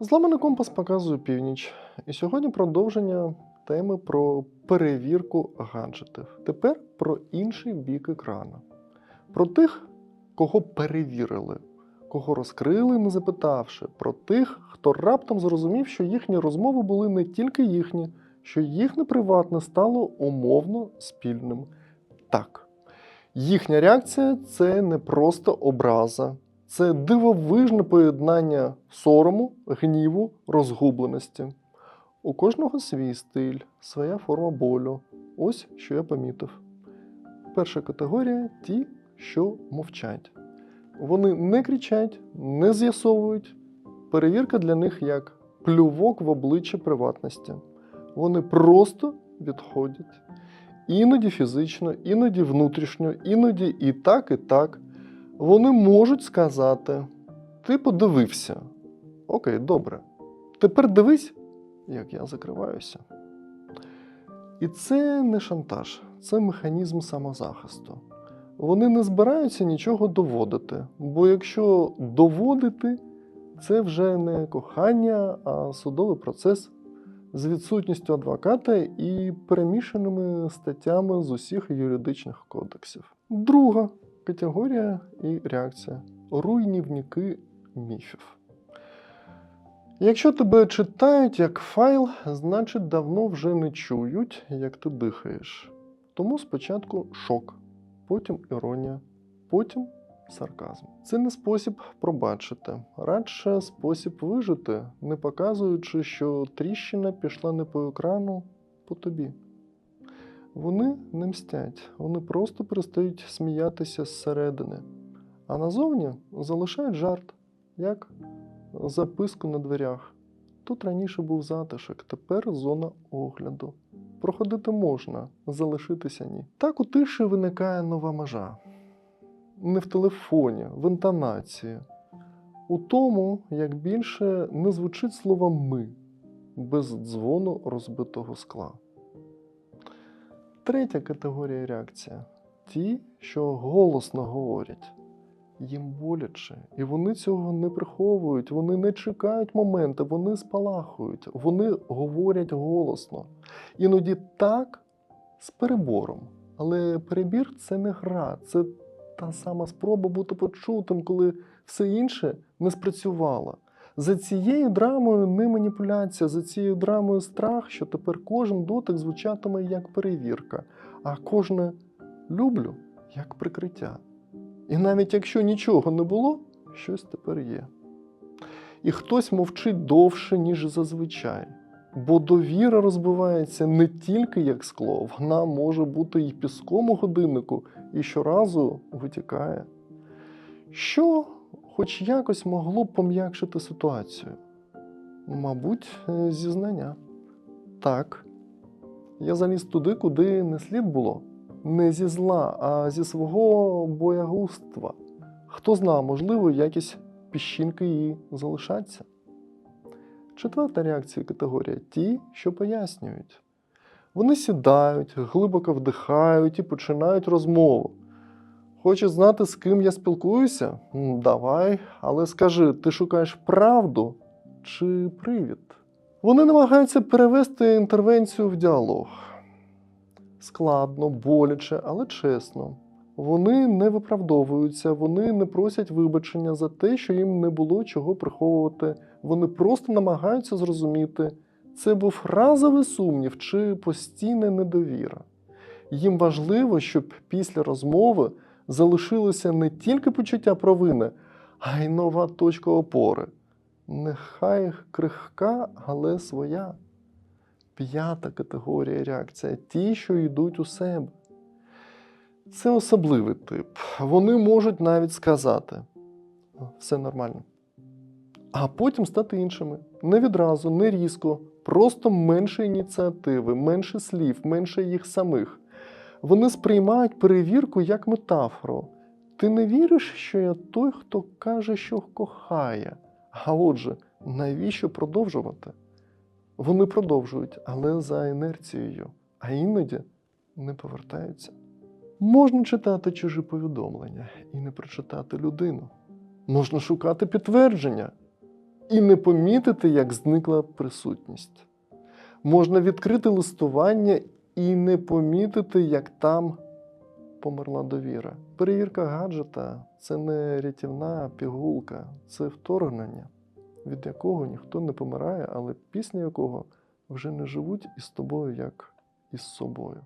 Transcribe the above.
Зламаний компас показує північ. І сьогодні продовження теми про перевірку гаджетів. Тепер про інший бік екрану. Про тих, кого перевірили, кого розкрили, не запитавши, про тих, хто раптом зрозумів, що їхні розмови були не тільки їхні, що їхнє приватне стало умовно спільним. Так, їхня реакція це не просто образа, це дивовижне поєднання сорому, гніву, розгубленості. У кожного свій стиль, своя форма болю. Ось що я помітив. Перша категорія ті, що мовчать. Вони не кричать, не з'ясовують. Перевірка для них як плювок в обличчя приватності. Вони просто відходять. Іноді фізично, іноді внутрішньо, іноді і так, і так. Вони можуть сказати: ти подивився. Окей, добре. Тепер дивись, як я закриваюся. І це не шантаж, це механізм самозахисту. Вони не збираються нічого доводити, бо якщо доводити, це вже не кохання, а судовий процес з відсутністю адвоката і перемішаними статтями з усіх юридичних кодексів. Друга категорія і реакція руйнівники міфів. Якщо тебе читають як файл, значить давно вже не чують, як ти дихаєш. Тому спочатку шок, потім іронія, потім сарказм. Це не спосіб пробачити, радше спосіб вижити, не показуючи, що тріщина пішла не по екрану, по тобі. Вони не мстять, вони просто перестають сміятися зсередини, а назовні залишають жарт, як записку на дверях. Тут раніше був затишок, тепер зона огляду. Проходити можна, залишитися ні. Так у тиші виникає нова межа. Не в телефоні, в інтонації. У тому, як більше не звучить слово ми без дзвону розбитого скла. Третя категорія реакція ті, що голосно говорять. Їм боляче, і вони цього не приховують, вони не чекають моменти, вони спалахують, вони говорять голосно. Іноді так з перебором. Але перебір це не гра, це та сама спроба бути почутим, коли все інше не спрацювало. За цією драмою не маніпуляція, за цією драмою страх, що тепер кожен дотик звучатиме як перевірка, а кожне люблю як прикриття. І навіть якщо нічого не було, щось тепер є. І хтось мовчить довше, ніж зазвичай. Бо довіра розбивається не тільки як скло, вона може бути і піском у годиннику, і щоразу витікає. Що хоч якось могло б пом'якшити ситуацію? Мабуть, е, зізнання. Так. Я заліз туди, куди не слід було. Не зі зла, а зі свого боягузтва. Хто зна, можливо, якісь піщинки її залишаться. Четверта реакція категорія ті, що пояснюють. Вони сідають, глибоко вдихають і починають розмову. Хочеш знати, з ким я спілкуюся? Давай, але скажи, ти шукаєш правду чи привід? Вони намагаються перевести інтервенцію в діалог. Складно, боляче, але чесно. Вони не виправдовуються, вони не просять вибачення за те, що їм не було чого приховувати. Вони просто намагаються зрозуміти, це був разовий сумнів чи постійна недовіра. Їм важливо, щоб після розмови залишилося не тільки почуття провини, а й нова точка опори. Нехай крихка, але своя. П'ята категорія реакція ті, що йдуть у себе. Це особливий тип. Вони можуть навіть сказати все нормально. А потім стати іншими. Не відразу, не різко, просто менше ініціативи, менше слів, менше їх самих. Вони сприймають перевірку як метафору. Ти не віриш, що я той, хто каже, що кохає. А отже, навіщо продовжувати? Вони продовжують, але за інерцією, а іноді не повертаються. Можна читати чужі повідомлення і не прочитати людину. Можна шукати підтвердження і не помітити, як зникла присутність. Можна відкрити листування і не помітити, як там померла довіра. Перевірка гаджета це не рятівна пігулка, це вторгнення, від якого ніхто не помирає, але після якого вже не живуть із тобою як із собою.